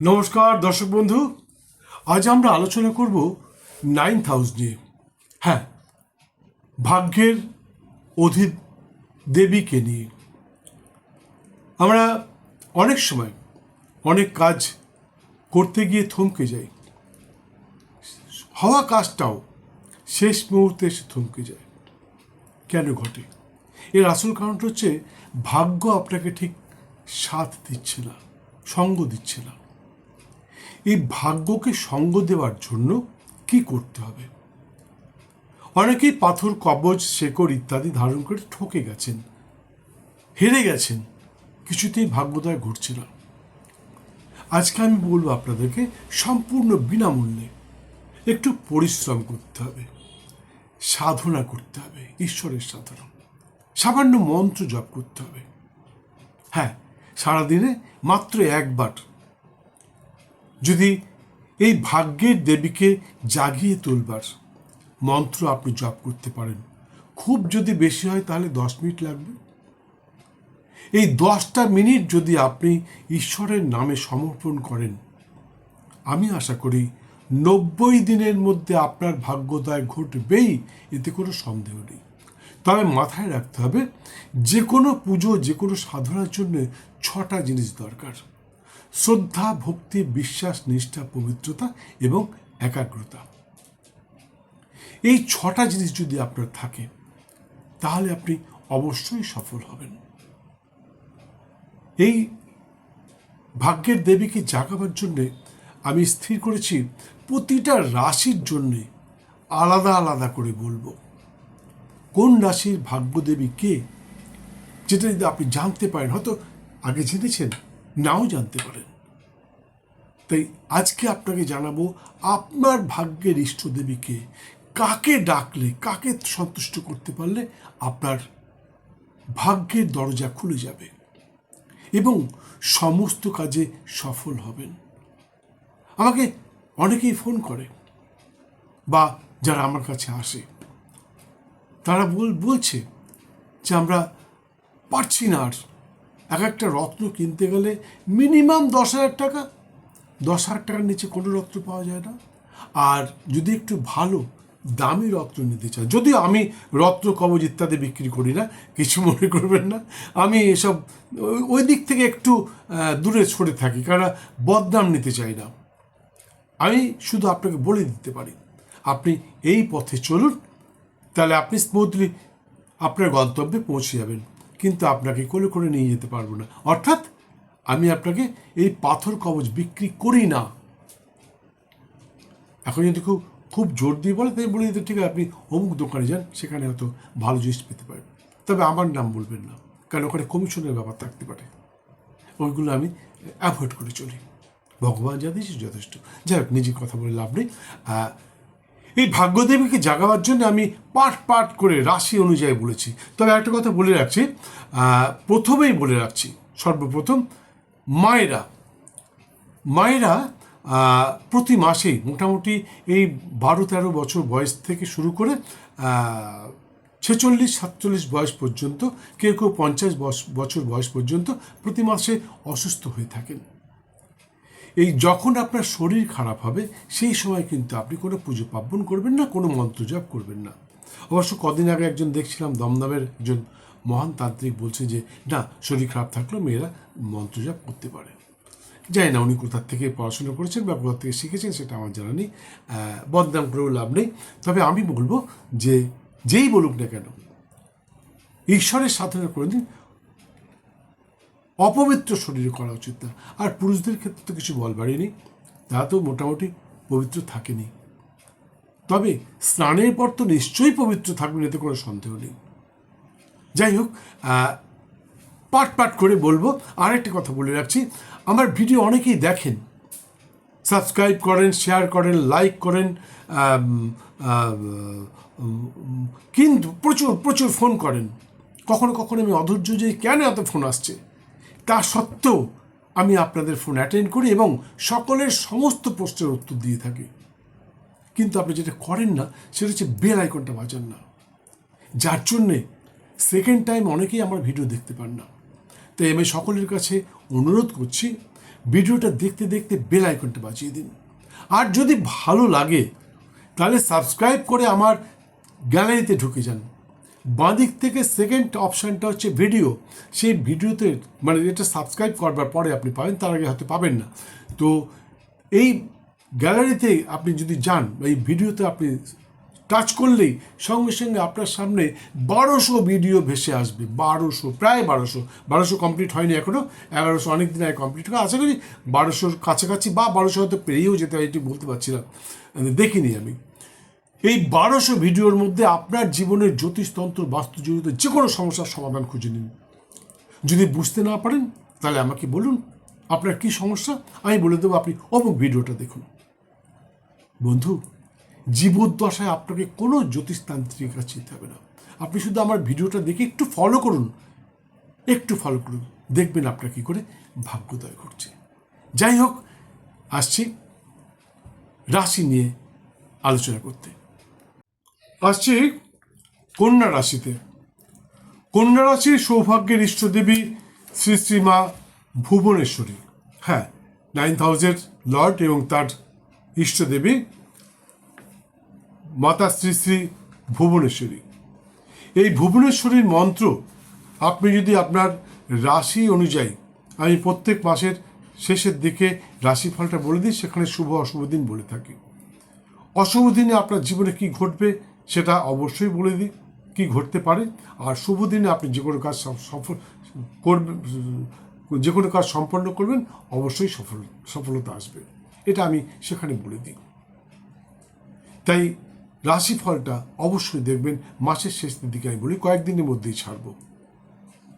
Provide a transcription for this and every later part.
নমস্কার, দর্শক বন্ধু। আজ আমরা আলোচনা করব নাইন্থ হাউস নিয়ে। হ্যাঁ ভাগ্যের অধি দেবীকে নিয়ে। আমরা অনেক সময় অনেক কাজ করতে গিয়ে থমকে যাই। হওয়া কাজটাও শেষ মুহূর্তে এসে থমকে যায়। কেন ঘটে? এর আসল কারণটা হচ্ছে ভাগ্য আপনাকে ঠিক সাথ দিচ্ছে না, সঙ্গ দিচ্ছে না। এই ভাগ্যকে সঙ্গ দেওয়ার জন্য কি করতে হবে? অনেকেই পাথর কবচ শেকড় ইত্যাদি ধারণ করে ঠকে গেছেন, হেরে গেছেন, কিছুতেই ভাগ্যোদয় ঘটছে না। আজকে আমি বলব আপনাদেরকে সম্পূর্ণ বিনামূল্যে একটু পরিশ্রম করতে হবে, সাধনা করতে হবে, ঈশ্বরের সাধনা। সামান্য মন্ত্র জপ করতে হবে। হ্যাঁ সারাদিনে মাত্র একবার যদি এই ভাগ্যের দেবীকে জাগিয়ে তুলবার মন্ত্র আপনি জপ করতে পারেন। খুব যদি বেশি হয় তাহলে দশ মিনিট লাগবে। এই দশটা মিনিট যদি আপনি ঈশ্বরের নামে সমর্পণ করেন, আমি আশা করি নব্বই দিনের মধ্যে আপনার ভাগ্যোদয় ঘটবেই, এতে কোনো সন্দেহ নেই। তবে মাথায় রাখতে হবে, যে কোনো পুজো, যে কোনো সাধনার জন্য ছটা জিনিস দরকার। শ্রদ্ধা, ভক্তি, বিশ্বাস, নিষ্ঠা, পবিত্রতা এবং একাগ্রতা। এই ছটা জিনিস যদি আপনার থাকে, তাহলে আপনি অবশ্যই সফল হবেন। এই ভাগ্যের দেবীকে জাগাবার জন্যে আমি স্থির করেছি, প্রতিটা রাশির জন্যে আলাদা আলাদা করে বলব। কোন রাশির ভাগ্যদেবী কে, যেটা যদি আপনি জানতে পারেন, হয়তো আগে জেনেছেন নাও জানতে পারেন। তাই আজকে আপনাকে জানাব আপনার ভাগ্যের ইষ্টদেবীকে কাকে ডাকলে, কাকে সন্তুষ্ট করতে পারলে আপনার ভাগ্যের দরজা খুলে যাবে এবং সমস্ত কাজে সফল হবেন। আমাকে অনেকেই ফোন করে বা যারা আমার কাছে আসে, তারা বল, বলছে যে আমরা পারছি না আর এক একটা রত্ন কিনতে গেলে মিনিমাম দশ হাজার টাকা। দশ হাজার টাকার নিচে কোনো রত্ন পাওয়া যায় না। আর যদি একটু ভালো, দামি রত্ন নিতে চাই যদিও আমি রত্ন কবজ ইত্যাদি বিক্রি করি না, কিছু মনে করবেন না। আমি এসব ওই- দিক থেকে একটু দূরে সরে থাকি কারণ বদনাম নিতে চাই না। আমি শুধু আপনাকে বলে দিতে পারি, আপনি এই পথে চলুন, তাহলে আপনি স্মুথলি আপনার গন্তব্যে পৌঁছে যাবেন। কিন্তু আপনাকে কোলে করে নিয়ে যেতে পারব না। অর্থাৎ আমি আপনাকে এই পাথর কবচ বিক্রি করি না। এখন যদি খুব খুব জোর দিয়ে বলে, তাই বলে দিতে ঠিক আছে, আপনি অমুক দোকানে যান, সেখানে হয়তো ভালো জিনিস পেতে পারেন। তবে আমার নাম বলবেন না, কারণ ওখানে কমিশনের ব্যাপার থাকতে পারে। ওইগুলো আমি অ্যাভয়েড করে চলি। ভগবান যা দিয়েছে যথেষ্ট। যাই হোক, নিজের কথা বলে লাভ নেই। এই ভাগ্যদেবীকে জাগাবার জন্য আমি পাট পাট করে রাশি অনুযায়ী বলেছি। তবে একটা কথা বলে রাখছি প্রথমেই বলে রাখছি, সর্বপ্রথম মায়েরা মায়েরা প্রতি মাসেই মোটামুটি এই বারো তেরো বছর বয়স থেকে শুরু করে ছেচল্লিশ, সাতচল্লিশ বয়স পর্যন্ত, কেউ কেউ পঞ্চাশ বছর বয়স পর্যন্ত প্রতি মাসে অসুস্থ হয়ে থাকেন। এই যখন আপনার শরীর খারাপ হবে, সেই সময় কিন্তু আপনি কোনো পুজো পার্বণ করবেন না, কোনো মন্ত্র জপ করবেন না। অবশ্য কদিন আগে একজন দেখছিলাম, দমদমের একজন মহান তান্ত্রিক বলছে যে, না, শরীর খারাপ থাকলেও মেয়েরা মন্ত্র জপ করতে পারে। জানি না উনি কোথার থেকে পড়াশোনা করেছেন বা কোথা থেকে শিখেছেন, সেটা আমার জানা নেই। বদনাম করেও লাভ নেই। তবে আমি বলব যে, যেই বলুক না কেন, ঈশ্বরের সাধনা করে দিন। অপবিত্র শরীরে করা উচিত না। আর পুরুষদের ক্ষেত্রে তো কিছু বলবারই নেই। তারা তো মোটামুটি পবিত্র থাকেনি। তবে স্নানের পর তো নিশ্চয়ই পবিত্র থাকবেন, এতে কোনো সন্দেহ নেই। যাই হোক পাট পাট করে বলব। আর আরেকটা কথা বলে রাখছি। আমার ভিডিও অনেকেই দেখেন। সাবস্ক্রাইব করেন, শেয়ার করেন, লাইক করেন কিন্তু প্রচুর প্রচুর ফোন করেন। কখনো কখনো আমি অধৈর্য যে কেন এত ফোন আসছে? তা সত্ত্বেও আমি আপনাদের ফোন অ্যাটেন্ড করি এবং সকলের সমস্ত প্রশ্নের উত্তর দিয়ে থাকি। কিন্তু আপনি যেটা করেন না, সেটা হচ্ছে বেল আইকনটা বাজান না। যার জন্যে সেকেন্ড টাইম অনেকেই আমার ভিডিও দেখতে পান না। তাই আমি সকলের কাছে অনুরোধ করছি ভিডিওটা দেখতে দেখতে বেল আইকনটা বাজিয়ে দিন। আর যদি ভালো লাগে, তাহলে সাবস্ক্রাইব করে আমার গ্যালারিতে ঢুকে যান। বাঁদিক থেকে সেকেন্ড অপশানটা হচ্ছে ভিডিও সেই ভিডিওতে মানে এটা সাবস্ক্রাইব করবার পরে আপনি পাবেন, তার আগে হয়তো পাবেন না। তো এই গ্যালারিতে আপনি যদি যান, এই ভিডিওতে আপনি টাচ করলেই সঙ্গে সঙ্গে আপনার সামনে বারোশো ভিডিও ভেসে আসবে। বারোশো, প্রায় বারোশো। বারোশো কমপ্লিট হয়নি এখনও এগারোশো অনেক দিন আগে কমপ্লিট করে আশা করি বারোশোর কাছাকাছি বা বারোশো হয়তো পেরিয়েও যেতে হয় এটি বলতে পারছি না। দেখিনি আমি। এই বারোশো ভিডিওর মধ্যে আপনার জীবনের জ্যোতিষতন্ত্র বাস্তুজনিত যে কোনো সমস্যার সমাধান খুঁজে নিন। যদি বুঝতে না পারেন, তাহলে আমাকে বলুন, আপনার কি সমস্যা? আমি বলে দেবো, আপনি অমুক ভিডিওটা দেখুন। বন্ধু, জীবদ্দশায় আপনাকে কোনো জ্যোতিষতান্ত্রিক কাছে যেতে হবে না। আপনি শুধু আমার ভিডিওটা দেখে একটু ফলো করুন। একটু ফলো করুন। দেখবেন আপনার কী করে ভাগ্যোদয় ঘটছে। যাই হোক, আসছি রাশি নিয়ে আলোচনা করতে। আসছি কন্যা রাশিতে। কন্যা রাশির সৌভাগ্যের ইষ্টদেবী শ্রী শ্রীমা ভুবনেশ্বরী। হ্যাঁ নাইন থাউজেন্ড লর্ড এবং তার ইষ্টদেবী মাতা শ্রী শ্রী ভুবনেশ্বরী। এই ভুবনেশ্বরীর মন্ত্র আপনি যদি আপনার রাশি অনুযায়ী আমি প্রত্যেক মাসের শেষের দিকে রাশিফলটা বলে দিই, সেখানে শুভ অশুভ দিন বলে থাকি। অশুভ দিনে আপনার জীবনে কি ঘটবে সেটা অবশ্যই বলে দিই কি ঘটতে পারে। আর শুভ দিনে আপনি যে কোনো কাজ সফল করবেন যে কোনো কাজ সম্পন্ন করবেন, অবশ্যই সফল, সফলতা আসবে। এটা আমি সেখানে বলে দিই। তাই রাশিফলটা অবশ্যই দেখবেন, মাসের শেষের দিকে আমি বলি, কয়েকদিনের মধ্যেই ছাড়ব।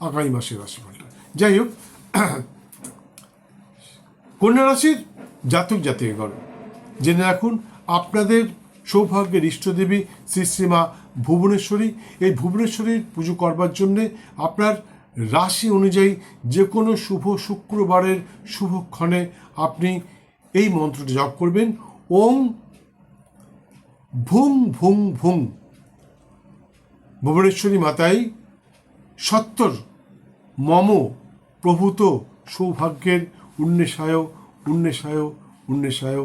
আগামী মাসের রাশিফলটা। যাই হোক, কন্যা রাশির জাতক জাতিকগণ, জেনে রাখুন, আপনাদের সৌভাগ্যের ইষ্টদেবী শ্রী শ্রীমা ভুবনেশ্বরী। এই ভুবনেশ্বরীর পুজো করবার জন্যে আপনার রাশি অনুযায়ী যে কোনো শুভ শুক্রবারের শুভক্ষণে আপনি এই মন্ত্রটি জপ করবেন। ওম ভুং ভুং ভুং ভুবনেশ্বরী মাতাই, সত্তর মম প্রভূত সৌভাগ্যের উন্মেষায় উন্মেষায় উন্মেষায়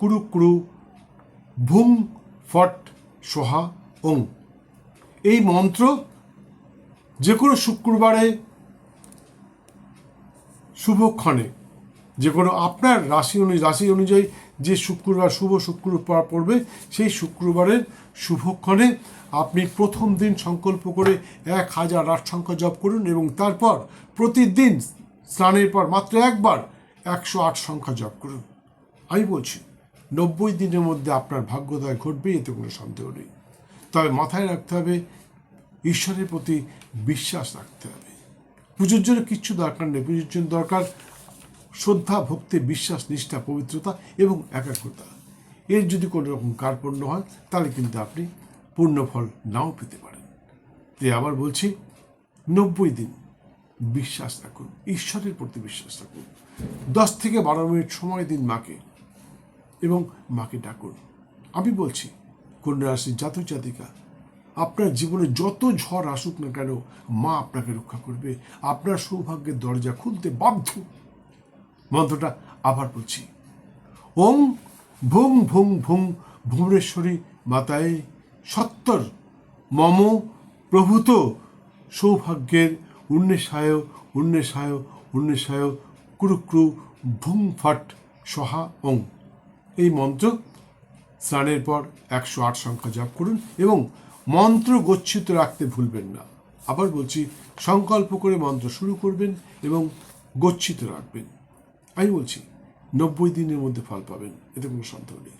কুরু কুরু ভুং ফট, সোহা ওং এই মন্ত্র যে কোনো শুক্রবারে শুভক্ষণে যে কোনো আপনার রাশি অনুযায়ী রাশি অনুযায়ী যে শুক্রবার শুভ শুক্রবার পড়বে, সেই শুক্রবারের শুভক্ষণে আপনি প্রথম দিন সংকল্প করে এক হাজার আট সংখ্যা জপ করুন এবং তারপর প্রতিদিন স্নানের পর মাত্র একবার একশো আট সংখ্যা জপ করুন। আমি বলছি নব্বই দিনের মধ্যে আপনার ভাগ্যোদয় ঘটবে, এতে কোনো সন্দেহ নেই। তবে মাথায় রাখতে হবে, ঈশ্বরের প্রতি বিশ্বাস রাখতে হবে। পুজোর জন্য কিচ্ছু দরকার নেই, পুজোর জন্য দরকার শ্রদ্ধা, ভক্তি, বিশ্বাস, নিষ্ঠা, পবিত্রতা এবং একাগ্রতা। এর যদি কোনো রকম কার্পণ্য হয়, তাহলে কিন্তু আপনি পূর্ণ ফল নাও পেতে পারেন। তাই আবার বলছি, নব্বই দিন বিশ্বাস রাখুন, ঈশ্বরের প্রতি বিশ্বাস রাখুন। দশ থেকে বারো মিনিট সময় দিন মাকে। এবং মাকে ডাকুন। আমি বলছি, কন্যা রাশির জাতক জাতিকা, আপনার জীবনে যত ঝড় আসুক না কেন, মা আপনাকে রক্ষা করবে। আপনার সৌভাগ্যের দরজা খুলতে বাধ্য। মন্ত্রটা আবার বলছি, ওম ভুং ভুং ভুং ভুবনেশ্বরী মাতায় সত্তর মম প্রভূত সৌভাগ্যের উন্মেষায় উন্মেষায় উন্মেষায় কুরুক্রু ভুং ফট সহা ওং এই মন্ত্র স্নানের পর একশো আট সংখ্যা জপ করুন এবং মন্ত্র গচ্ছিত রাখতে ভুলবেন না। আবার বলছি, সংকল্প করে মন্ত্র শুরু করবেন এবং গচ্ছিত রাখবেন। আমি বলছি, নব্বই দিনের মধ্যে ফল পাবেন, এতে কোনো সন্দেহ নেই।